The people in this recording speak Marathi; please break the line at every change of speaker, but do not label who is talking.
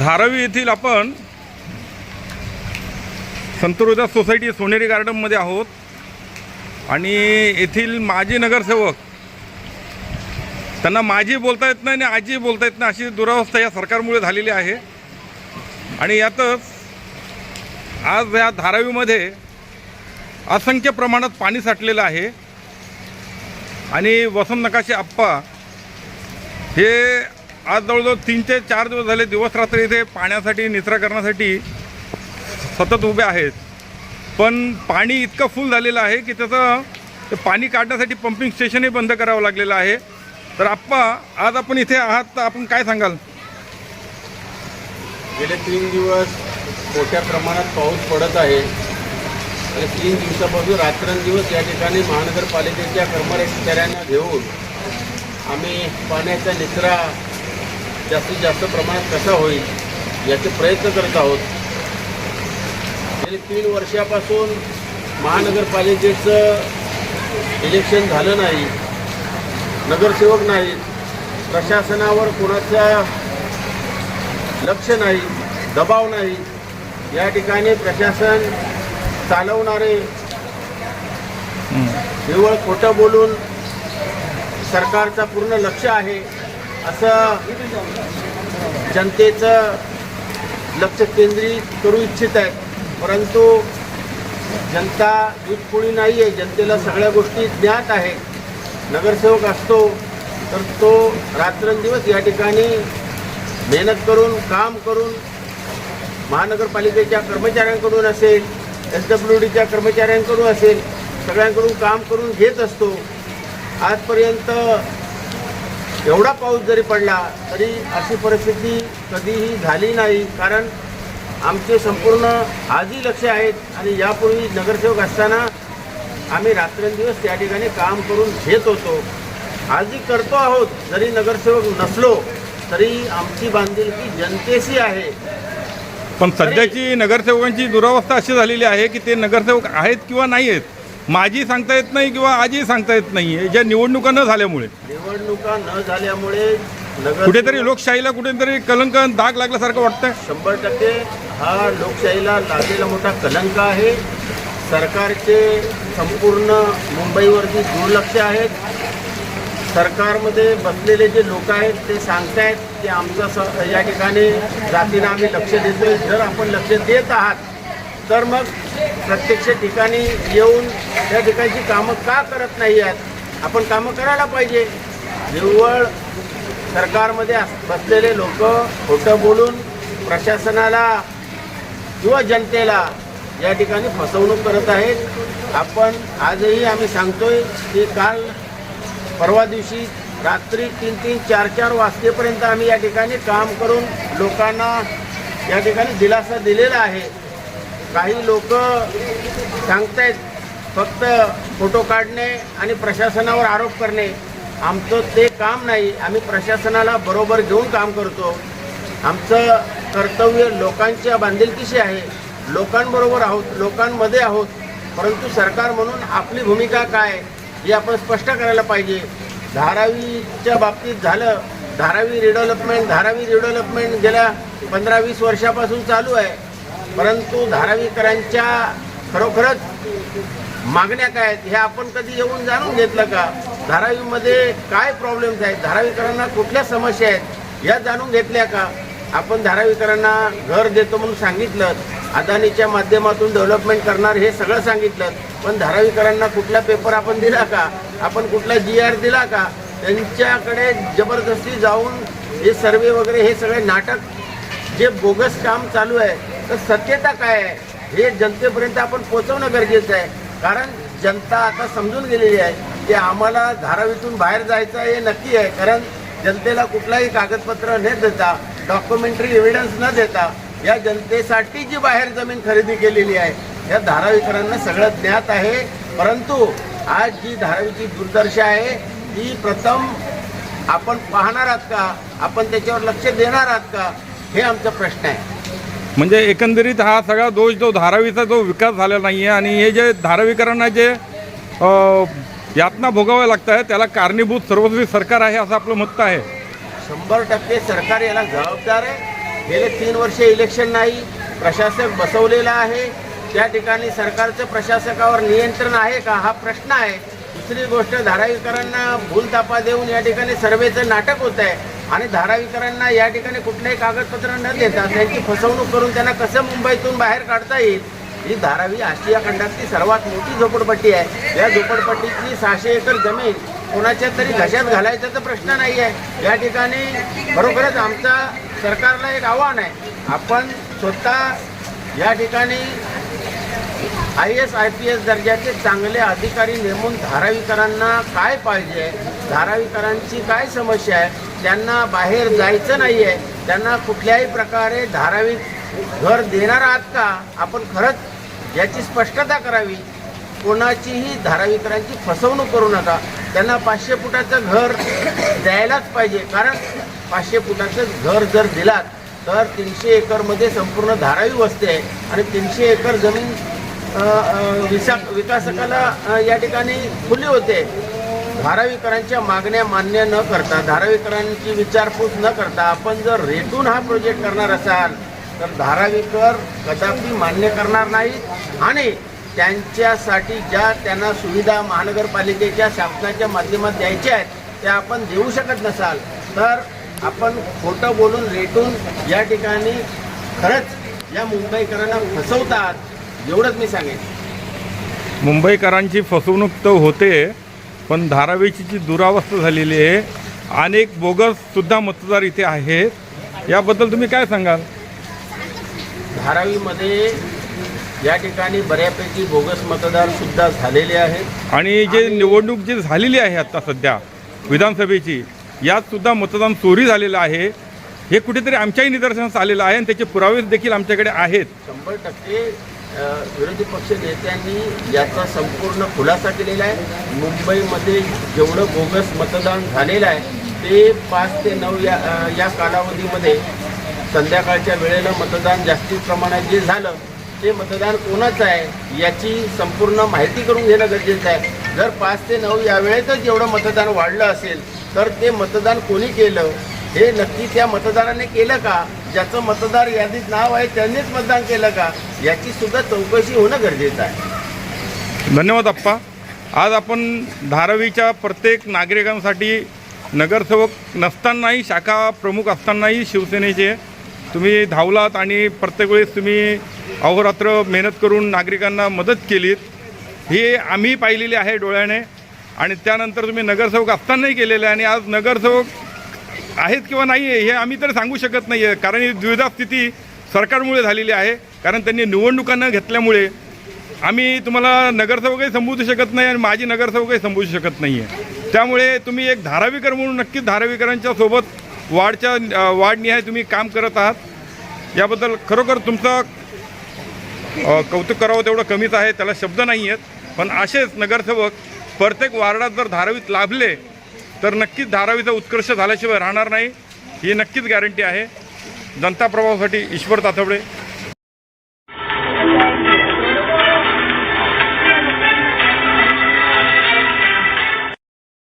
धारावी येथील आपण संतरोजा सोसायटी सोनेरी गार्डनमध्ये आहोत. आणि येथील माजी नगरसेवक त्यांना माझी बोलता येत नाही आणि आजी बोलता येत नाही अशी दुरावस्था या सरकारमुळे झालेली आहे. आणि यातच आज या धारावीमध्ये असंख्य प्रमाणात पाणी साठलेलं आहे. आणि वसंत नकाशे आप्पा हे आज जवळजवळ तीन ते चार दिवस झाले दिवस रात्र इथे पाण्यासाठी निचरा करण्यासाठी सतत उभे आहेत. पण पाणी इतकं फुल झालेलं आहे की त्याचं ते पाणी काढण्यासाठी पंपिंग स्टेशनही बंद करावं लागलेलं आहे. तर आप्पा आज आपण इथे आहात तर आपण काय सांगाल?
गेले तीन दिवस मोठ्या प्रमाणात पाऊस पडत आहे. आणि तीन दिवसापासून रात्रंदिवस या ठिकाणी महानगरपालिकेच्या कर्मचाऱ्यांना घेऊन आम्ही पाण्याचा निचरा जास्तीत जास्त प्रमाणात कसा होईल याचे प्रयत्न करत आहोत. गेली तीन वर्षापासून महानगरपालिकेचं इलेक्शन झालं नाही नगरसेवक नाही प्रशासनावर कोणाचा लक्ष नाही दबाव नाही या ठिकाणी प्रशासन चालवणारे केवळ खोटं बोलून सरकारचा पूर्ण लक्ष आहे. असं जनतेचं लक्ष केंद्रित करू इच्छित आहे. परंतु जनता दूधपोळी नाही आहे जनतेला सगळ्या गोष्टी ज्ञात आहे नगरसेवक असतो तर तो रात्रंदिवस या ठिकाणी मेहनत करून काम करून महानगरपालिकेच्या कर्मचाऱ्यांकडून असेल एस डब्ल्यू डीच्या कर्मचाऱ्यांकडून असेल सगळ्यांकडून काम करून घेत असतो. आजपर्यंत एवढा पाऊस जरी पडला तरी अशी परिस्थिती कधीही झाली नाही. कारण आमचे संपूर्ण आजही लक्ष आहेत आणि यापूर्वी नगरसेवक असताना आम्ही रात्रंदिवस त्या ठिकाणी काम करून घेत होतो. आजही करतो आहोत. जरी नगरसेवक नसलो तरी आमची बांधिलकी जनतेशी आहे.
पण सध्याची नगरसेवकांची दुरावस्था अशी झालेली आहे की ते नगरसेवक आहेत किंवा नाही आहेत? माझी सांगता येत नाही किंवा आजी सांगता येत नाही आहे. ज्या निवडणुका न झाल्यामुळे.
निवडणुका न झाल्यामुळे नगर
कुठेतरी लोकशाहीला कुठेतरी कलंक दाग लागल्यासारखं वाटतंय.
शंभर टक्के हा लोकशाहीला लागलेला मोठा कलंक आहे. सरकारचे संपूर्ण मुंबईवरती दुर्लक्ष आहेत. सरकारमध्ये बसलेले जे लोक आहेत ते सांगतायत की आमचं स या ठिकाणी जातीनं आम्ही लक्ष देतोय. जर आपण लक्ष देत आहात तर मग प्रत्यक्ष ठिकाणी येऊन त्या ठिकाणची कामं का करत नाही आहेत? आपण कामं करायला पाहिजे. निव्वळ सरकारमध्ये बसलेले लोक खोटं बोलून प्रशासनाला किंवा जनतेला या ठिकाणी फसवणूक करत आहेत. आपण आजही आम्ही सांगतोय की काल परवा दिवशी रात्री तीन तीन चार चार वाजतेपर्यंत आम्ही या ठिकाणी काम करून लोकांना या ठिकाणी दिलासा दिलेला आहे. काही लोक सांगतायत फक्त फोटो काढणे आणि प्रशासनावर आरोप करणे. आमचं ते काम नाही. आम्ही प्रशासनाला बरोबर घेऊन काम करतो. आमचं कर्तव्य लोकांच्या बांधिलकीशी आहे. लोकांबरोबर आहोत लोकांमध्ये आहोत. परंतु सरकार म्हणून आपली भूमिका काय हे आपण स्पष्ट करायला पाहिजे. धारावीच्या बाबतीत झालं. धारावी रिडेव्हलपमेंट धारावी रिडेव्हलपमेंट गेल्या पंधरा वीस वर्षापासून चालू आहे. परंतु धारावीकरांच्या खरोखरच मागण्या काय आहेत हे आपण कधी येऊन जाणून घेतलं का? धारावीमध्ये काय प्रॉब्लेम्स आहेत? धारावीकरांना कुठल्या समस्या आहेत? या जाणून घेतल्या का? आपण धारावीकरांना घर देतो म्हणून सांगितलं. अदानीच्या माध्यमातून डेव्हलपमेंट करणार हे सगळं सांगितलं. पण धारावीकरांना कुठला पेपर आपण दिला का? आपण कुठला जी आर दिला का? त्यांच्याकडे जबरदस्ती जाऊन हे सर्वे वगैरे हे सगळे नाटक जे बोगस काम चालू आहे तर सत्यता काय आहे? हे जनतेपर्यंत आपण पोहोचवणं गरजेचं आहे. कारण जनता आता समजून गेलेली आहे की आम्हाला धारावीतून बाहेर जायचं हे नक्की आहे. कारण जनतेला कुठलाही कागदपत्र न देता डॉक्युमेंटरी एव्हिडन्स न देता या जनतेसाठी जी बाहेर जमीन खरेदी केलेली आहे या धारावीकरांना सगळं ज्ञात आहे. परंतु आज जी धारावीची दुर्दशा आहे ती प्रथम आपण पाहणार आहात का? आपण त्याच्यावर लक्ष देणार आहात का? हे आमचा प्रश्न आहे.
म्हणजे एकंदरीत हा सगळा दोष जो धारावीचा जो विकास झालेला नाही आहे आणि हे जे धारावीकरांना जे यातना भोगाव्या लागत आहे त्याला कारणीभूत सर्वस्वी सरकार आहे असं आपलं मत आहे.
शंभर टक्के सरकार याला जबाबदार आहे. गेले तीन वर्षे इलेक्शन नाही प्रशासक बसवलेला आहे. त्या ठिकाणी सरकारचं प्रशासकावर नियंत्रण आहे का? हा प्रश्न आहे. दुसरी गोष्ट धारावीकरांना भूलतापा देऊन या ठिकाणी सर्वेचं नाटक होत आहे आणि धारावीकरांना या ठिकाणी कुठलेही कागदपत्र न देता त्यांची फसवणूक करून त्यांना कसं मुंबईतून बाहेर काढता येईल ही धारावी आशिया खंडातली सर्वात मोठी झोपडपट्टी आहे. या झोपडपट्टीतली सहाशे एकर जमीन कोणाच्या तरी घशात घालायचा तर प्रश्न नाही आहे या ठिकाणी खरोखरच आमचा सरकारला एक आव्हान आहे. आपण स्वतः या ठिकाणी I S I P S दर्जाचे चांगले अधिकारी नेमून धारावीकरांना काय पाहिजे धारावीकरांची काय समस्या आहे त्यांना बाहेर जायचं नाही आहे त्यांना कुठल्याही प्रकारे धारावीत घर देणार आहात का? आपण खरंच याची स्पष्टता करावी. कोणाचीही धारावीकरांची फसवणूक करू नका. त्यांना पाचशे फुटाचं घर द्यायलाच पाहिजे. कारण पाचशे फुटाचं घर जर दिलात तर तीनशे एकरमध्ये संपूर्ण धारावी वसते. आहे आणि तीनशे एकर जमीन विसा विकासकाला या ठिकाणी खुली होते. धारावीकरांच्या मागण्या मान्य न करता धारावीकरांची विचारपूस न करता आपण जर रेटून हा प्रोजेक्ट करणार असाल तर धारावीकर कदापि मान्य करणार नाहीत. आणि त्यांच्यासाठी ज्या त्यांना सुविधा महानगरपालिकेच्या शासनाच्या माध्यमात द्यायच्या आहेत त्या आपण देऊ शकत नसाल तर आपण खोटं बोलून रेटून या ठिकाणी खरंच या मुंबईकरांना फसवतात एवढंच मी सांगेन.
मुंबईकरांची फसवणूक तर होते पण धारावीची जी दुरावस्था झालेली आहे अनेक बोगससुद्धा मतदार इथे आहेत. याबद्दल तुम्ही काय सांगाल?
धारावीमध्ये या ठिकाणी बऱ्यापैकी बोगस मतदार सुद्धा झालेले आहेत.
आणि जे निवडणूक जी झालेली आहे आता सध्या विधानसभेची यात सुद्धा मतदान चोरी झालेलं आहे. हे कुठेतरी आमच्याही निदर्शनास आलेलं आहे आणि त्याचे पुरावे देखील आमच्याकडे आहेत.
शंभर टक्के विरोधी पक्ष नेत्यांनी याचा संपूर्ण खुलासा केलेला आहे. मुंबईमध्ये जेवढं बोगस मतदान झालेलं आहे ते पाच ते नऊ या या कालावधीमध्ये संध्याकाळच्या वेळेला मतदान जास्तीत प्रमाणात जे झालं ते मतदान कोणाचं आहे याची संपूर्ण माहिती करून घेणं गरजेचं आहे. जर पाच ते नऊ या वेळेतच एवढं मतदान वाढलं असेल तर ते मतदान कोणी केलं? हे नक्की त्या मतदाराने केलं का? ज्याचं मतदार यादीत नाव आहे त्यांनीच मतदान केलं का? याची सुद्धा चौकशी होणं गरजेचं आहे.
धन्यवाद अप्पा आज आपण धारावीच्या प्रत्येक नागरिकांसाठी नगरसेवक नसतानाही शाखा प्रमुख असतानाही शिवसेनेचे तुम्ही धावलात आणि प्रत्येक वेळेस तुम्ही अहोरात्र मेहनत करून नागरिकांना मदत केलीत. हे आम्ही पाहिलेली आहे डोळ्याने आणि त्यानंतर तुम्ही नगरसेवक असतानाही केलेले आहे. आणि आज नगरसेवक आहेत किंवा नाही आहे हे आम्ही तर सांगू शकत नाही आहे कारण ही द्विधा स्थिती सरकारमुळे झालेली आहे. कारण त्यांनी निवडणुकांना घेतल्यामुळे आम्ही तुम्हाला नगरसेवकही संबोधू शकत नाही आणि माझी नगरसेवकही संबोधू शकत नाही आहे त्यामुळे तुम्ही एक धारावीकर म्हणून नक्कीच धारावीकरांच्या सोबत वार्डच्या अ, वार्डनिहाय तुम्ही काम करत आहात. याबद्दल खरोखर तुमचं कौतुक करावं तेवढं कमीच आहे. त्याला शब्द नाही आहेत पण असेच नगरसेवक प्रत्येक वार्डात जर धारावीत लाभले तर नक्कीच धारावीचा उत्कर्ष झाल्याशिवाय राहणार नाही. ही नक्कीच गॅरंटी आहे. जनता प्रभावासाठी ईश्वर ताथवडे